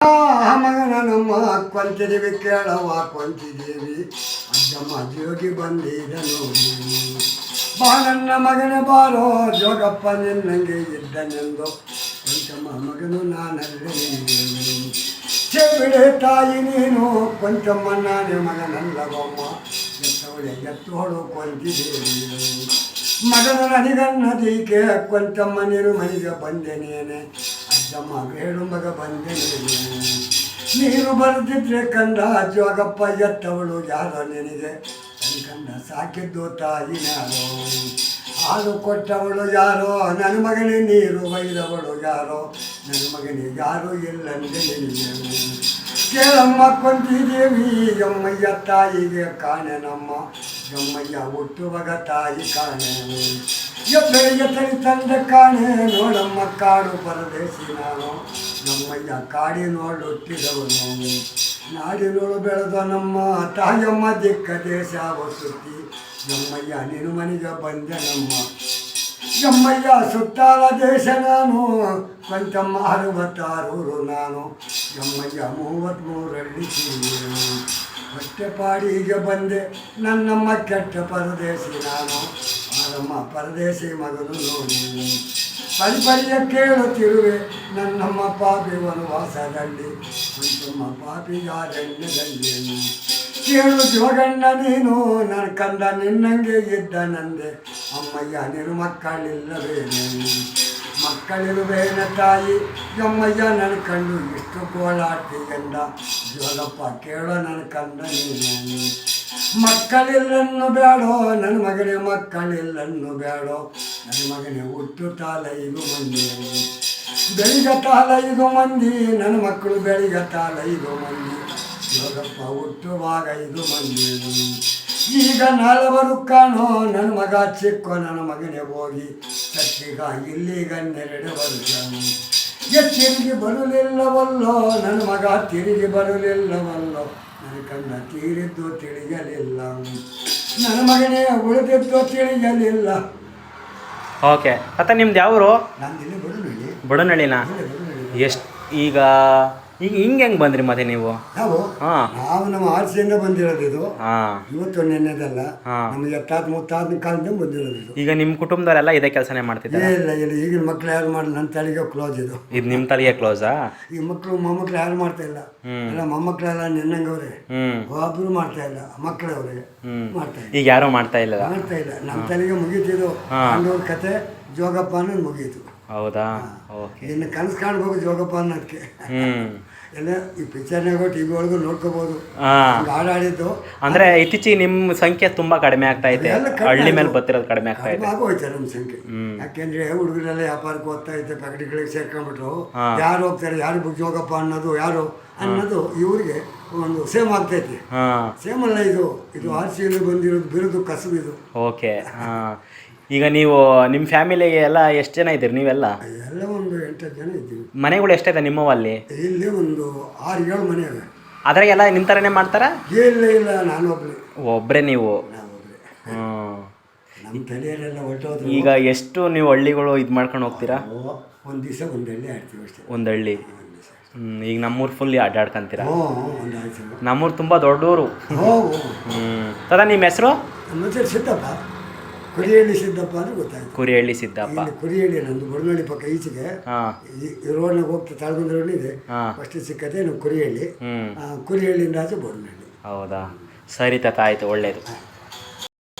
ಆ ಮಗನ ಕೇಳವ ಕೊಂತಿದೇವಿ ಅಜ್ಜಮ್ಮ ಜೋಗಿ ಬಂದಿದ ನೋಡಿ ಬಾ ನನ್ನ ಮಗನ ಬಾರೋ, ಜೋಗಪ್ಪ ನಿನ್ನಂಗೆ ಇದ್ದನೆಂದು. ಕೊಂಚಮ್ಮ ಮಗನು ನಾನಲ್ಲಿ ಚೆಬಿಡೆ ತಾಯಿ ನೀನು, ಕೊಂಚಮ್ಮ ನಾನೇ ಮಗನಲ್ಲವಮ್ಮ. ಎತ್ತವಳೆ ಎತ್ತೋಳು ಕೊಂತಿದೇವಿ ಮಗನ ನನಗನ್ನದೀಕೆ ಕೊಂಚಮ್ಮ ನೀನು ಮನೆಗೆ ಬಂದೆನೇನೆ. ಅಜ್ಜಮ್ಮ ಬೇಡು ಮಗ ಬಂದೆನೇನೆ ನೀರು ಬರೆದಿದ್ರೆ ಕಂಡ ಜೋಗಪ್ಪ ಎತ್ತವಳು ಯಾರೋ ನಿನಗೆ. ಕಂಡ ಸಾಕಿದ್ದು ತಾಯಿ ಯಾರೋ? ಹಾಲು ಕೊಟ್ಟವಳು ಯಾರೋ? ನನ್ನ ಮಗನೇ ನೀರು ಬೈದವಳು ಯಾರೋ? ನನ್ನ ಮಗನಿಗೆ ಯಾರು ಇಲ್ಲಂದೆ ನಿನಗೆ. ಕೇಳಮ್ಮ ಕೊಂದಿದ್ದೇವಿ ಎಮ್ಮಯ್ಯ ತಾಯಿಗೆ ಕಾಣೆ ನಮ್ಮ ಯಮ್ಮಯ್ಯ ಹುಟ್ಟುವಾಗ ತಾಯಿ ಕಾಣೆ ಎಬ್ಬರಿಗೆ ತಳಿ ತಂದೆ ಕಾಣೆ ನೋಡಮ್ಮ ಕಾಡು ಪರದೇಶಿ ನಾನು. ನಮ್ಮಯ್ಯ ಕಾಡಿ ನೋಡುಟ್ಟಿದವನು. ನಾಡಿನೋಳು ಬೆಳೆದ ನಮ್ಮ ತಾಯಮ್ಮ ದಿಕ್ಕ ದೇಶ ಸುತ್ತಿ ನಮ್ಮಯ್ಯ ನೀನು ಮನೆಗೆ ಬಂದೆ ನಮ್ಮ ಯಮ್ಮಯ್ಯ ಸುತ್ತಾಲ ದೇಶ ನಾನು. ಕೊಂಚಮ್ಮ ಅರವತ್ತಾರೂರು ನಾನು. ಯಮ್ಮಯ್ಯ ಮೂವತ್ತ್ಮೂರಳ್ಳಿ ಹೊಟ್ಟೆಪಾಡಿಗೆ ಬಂದೆ. ನನ್ನಮ್ಮ ಕೆಟ್ಟ ಪರದೇಶಿ ನಾನು. ಆರಮ್ಮ ಪರದೇಶಿ ಮಗನು ನೋಡಿ. ಪರಿಪರಿಯ ಕೇಳುತ್ತಿರುವೆ ನನ್ನಮ್ಮ ಪಾಪಿ ವನವಾಸದಲ್ಲಿ. ಕೊಂಚಮ್ಮ ಪಾಪಿಗಾರಣ್ಯದಲ್ಲಿ ಕೇಳು ಜೋಗಣ್ಣ ನೀನು ನನ್ನ ಕಂದ ನಿನ್ನಂಗೆ ಇದ್ದ ನಂದೆ. ಅಮ್ಮಯ್ಯ ನೀನು ಮಕ್ಕಳಿಲ್ಲವೇನು. ಮಕ್ಕಳಿರುವೇನ ತಾಯಿ, ಯಮ್ಮಯ್ಯ ನನ್ನ ಕಂಡು ಎಷ್ಟು ಗೋಳಾಡ್ತಿ ಎಂದ. ಜೋಗಪ್ಪ, ಕೇಳೋ ನನ್ನ ಕಂಡ ನೀನು ಮಕ್ಕಳಿಲ್ಲನ್ನು ಬೇಡೋ ನನ್ನ ಮಗನೇ ಮಕ್ಕಳಿಲ್ಲನ್ನು ಬೇಡೋ ನನ್ನ ಮಗನೇ ಹುಟ್ಟು ತಾಲ ಮಂದಿ. ಬೆಳಿಗ ತಾಲ ಮಂದಿ ನನ್ನ ಮಕ್ಕಳು ಬೆಳಿಗ್ಗೆ ತಾಲ ಮಂದಿ. ಜೋಗಪ್ಪ ಹುಟ್ಟುವಾಗ ಇದು ಮಂದಿ. ಈಗ ನಾಲ್ವರು ಕಾಣೋ ನನ್ನ ಮಗ ಚಿಕ್ಕೋ ನನ್ನ ಮಗನೇ ಹೋಗಿ. ಸತ್ತಿಗ ಇಲ್ಲಿಗ ನೆರಡು ವರ್ಷ ತಿರುಗಿ ಬರಲಿಲ್ಲವಲ್ಲೋ ನನ್ನ ಮಗ ತಿರುಗಿ ಬರಲಿಲ್ಲವಲ್ಲೋ ನನ್ನ ಕಣ್ಣ ತೀರಿದ್ದು ತಿಳಿಯಲಿಲ್ಲ. ನನ್ನ ಮಗನೇ ಉಳಿದಿದ್ದು ತಿಳಿಯಲಿಲ್ಲ. ಓಕೆ ಅತ್ತ ನಿಮ್ದು ಯಾವರು? ನಾನು ಇಲ್ಲಿ ಬರುಳಿ ಬಡನಳ್ಳಿನ ಎಷ್ಟು ಈಗ ಈಗ ಹಿಂಗೆ ಹೆಂಗೆ ಬಂದ್ರಿ ಮತ್ತೆ ನೀವು? ನಾವು ಹಾಂ. ನಾವು ನಮ್ಮ ಆರ್ಸಿಯಿಂದ ಬಂದಿರೋದು ಇದು. ಹಾಂ. ಇವತ್ತು ನೆನ್ನೆದಲ್ಲ. ಹಾ. ನಮಗೆ ಎತ್ತಾದ ಮುತ್ತಾದ ಕಾಲದಿಂದ ಬಂದಿರೋದು ಇದು. ಈಗ ನಿಮ್ಮ ಕುಟುಂಬದವರೆಲ್ಲ ಇದೇ ಕೆಲಸನೇ ಮಾಡ್ತಿದ್ದಾರೆ? ಇಲ್ಲ ಇಲ್ಲ ಈಗಿನ ಮಕ್ಳು ಯಾರು ಮಾಡಿ ನನ್ನ ತಲೆಗೆ ಕ್ಲೋಸ್ ಇದು. ಇದು ನಿಮ್ಮ ತಲೆಗೆ ಕ್ಲೋಸಾ ಈ ಮಕ್ಕಳು ಮೊಮ್ಮಕ್ಳು ಯಾರು ಮಾಡ್ತಾ ಇಲ್ಲ. ಎಲ್ಲ ಮೊಮ್ಮಕ್ಳೆಲ್ಲ ನಿನ್ನಂಗವ್ರೆ. ಒಬ್ಬರು ಮಾಡ್ತಾ ಇಲ್ಲ. ಮಕ್ಕಳವ್ರೆ. ಮಾಡ್ತಾ ಇಲ್ಲ. ಈಗ ಯಾರು ಮಾಡ್ತಾ ಇಲ್ಲ? ಮಾಡ್ತಾ ಇಲ್ಲ. ನಮ್ಮ ತಲೆಗೆ ಮುಗೀತಿದು ಹಾ. ಪಾಂಡವ್ರ ಕತೆ ಜೋಗಪ್ಪ ಅನ್ನೋದು ಮುಗೀತು. ಹೌದಾ? ಓಕೆ. ಇನ್ನು ಕನಸು ಕಾಣಬಹುದು ಜೋಗಪ್ಪ ಅನ್ನೋದಕ್ಕೆ. ಎಲ್ಲ ಈ ಪಿಕ್ಚರ್ನಾಗ ಟಿ ವಿ ಒಳಗೂ ನೋಡ್ಕೋಬೋದು. ಹಾಡಾಡಿದ್ದು. ಅಂದರೆ ಇತ್ತೀಚೆಗೆ ನಿಮ್ಮ ಸಂಖ್ಯೆ ತುಂಬಾ ಕಡಿಮೆ ಆಗ್ತಾ ಇದೆ. ಹಳ್ಳಿ ಮೇಲೆ. ಬರ್ತಿರೋದು ಕಡಿಮೆ ಆಗ್ತಾ ಇದೆ. ಆಗೋಯ್ತು ನಮ್ಮ ಸಂಖ್ಯೆ. ಯಾಕೆಂದ್ರೆ ಹುಡುಗರೆಲ್ಲ ವ್ಯಾಪಾರಕ್ಕೆ ಹೋಗ್ತಾ ಇದ್ದೆ ಪ್ಯಾಕೆಟ್ಗಳಿಗೆ ಸೇರ್ಕೊಂಡ್ಬಿಟ್ರು. ಯಾರು ಹೋಗ್ತಾರೆ ಯಾರು ಬುಕ್ ಜೋಗಪ್ಪ ಅನ್ನೋದು ಯಾರು ಅನ್ನೋದು ಇವ್ರಿಗೆ ಒಂದು ಸೇಮ್ ಆಗ್ತೈತಿ ಸೇಮ್ ಅಲ್ಲ ಇದು. ಇದು ಆರ್ ಸಿ ಬಂದಿರೋದು ಬಿರುದು ಕಸಬು ಇದು ಓಕೆ ಈಗ ನೀವು ನಿಮ್ಮ ಫ್ಯಾಮಿಲಿಗೆ ಎಲ್ಲ ಎಷ್ಟು ಜನ ಇದ್ದೀರಿ ನೀವೆಲ್ಲ? ಎಲ್ಲ ಒಂದು ಎಂಟತ್ತು ಜನ ಇದ್ದೀವಿ. ಮನೆಗಳು ಎಷ್ಟಿದೆ ನಿಮ್ಮವಲ್ಲಿ? ಇಲ್ಲಿ ಒಂದು ಆರು ಏಳು ಮನೆ ಅವೆ ಅದ್ರಾಗೆಲ್ಲ ನಿಮ್ಮ ಥರನೇ ಮಾಡ್ತಾರಾ? ಇಲ್ಲ ಇಲ್ಲ ನಾನೊಬ್ಳೆ. ಒಬ್ಬರೇ ನೀವು? ಹ್ಞೂ ನಮ್ಮ ತಲೆಯಲ್ಲೆಲ್ಲ ಹೊರಟೋದ್ರು. ಈಗ ಎಷ್ಟು ನೀವು ಹಳ್ಳಿಗಳು ಇದು ಮಾಡ್ಕೊಂಡು ಹೋಗ್ತೀರಾ? ಒಂದು ದಿವಸ ಒಂದು ಹಳ್ಳಿ ಆಡ್ತೀವಿ ಅಷ್ಟೇ. ಒಂದು ಹಳ್ಳಿ. ಒಂದು ದಿವಸ ಹ್ಮ್, ಈಗ ನಮ್ಮೂರು ಫುಲ್ ಅಡ್ಡಾಡ್ಕೊಂತೀರಾ ಹ್ಞೂ ಒಂದು ಆಯ್ತು. ನಮ್ಮೂರು ತುಂಬ ದೊಡ್ಡವರು ಹ್ಮ್ ಹ್ಞೂ ತದ ನಿಮ್ಮ ಹೆಸರು? ಮತ್ತೆ ಸಿದ್ದಪ್ಪ. ಕುರಿಹಳ್ಳಿ ಸಿದ್ದಪ್ಪ ಅಂದ್ರೆ ಗೊತ್ತಾಯ್ತು. ಕುರಿಯಳ್ಳಿ ಸಿದ್ದಪ್ಪ. ಇಲ್ಲಿ ಕುರಿಹಳ್ಳಿ ನಂದು ಬಡನಹಳ್ಳಿ ಪಕ್ಕ ಈಚೆಗೆ. ಹಾಂ. ಈ ರೋಡ್ನಾಗ ಹೋಗ್ತಾ ತಾಳ್ಗುಂದ ರೋಡ್ ಇದೆ. ಹಾಂ. ಫಸ್ಟ್ ಸಿಕ್ಕದೆ ನಮ್ಮ ಕುರಿಹಳ್ಳಿ. ಆ, ಕುರಿಹಳ್ಳಿಯಿಂದ ಆಚೆ ಬಡನಹಳ್ಳಿ ಹೌದಾ? ಸರಿ ತಾತ ಆಯಿತು ಒಳ್ಳೆಯದು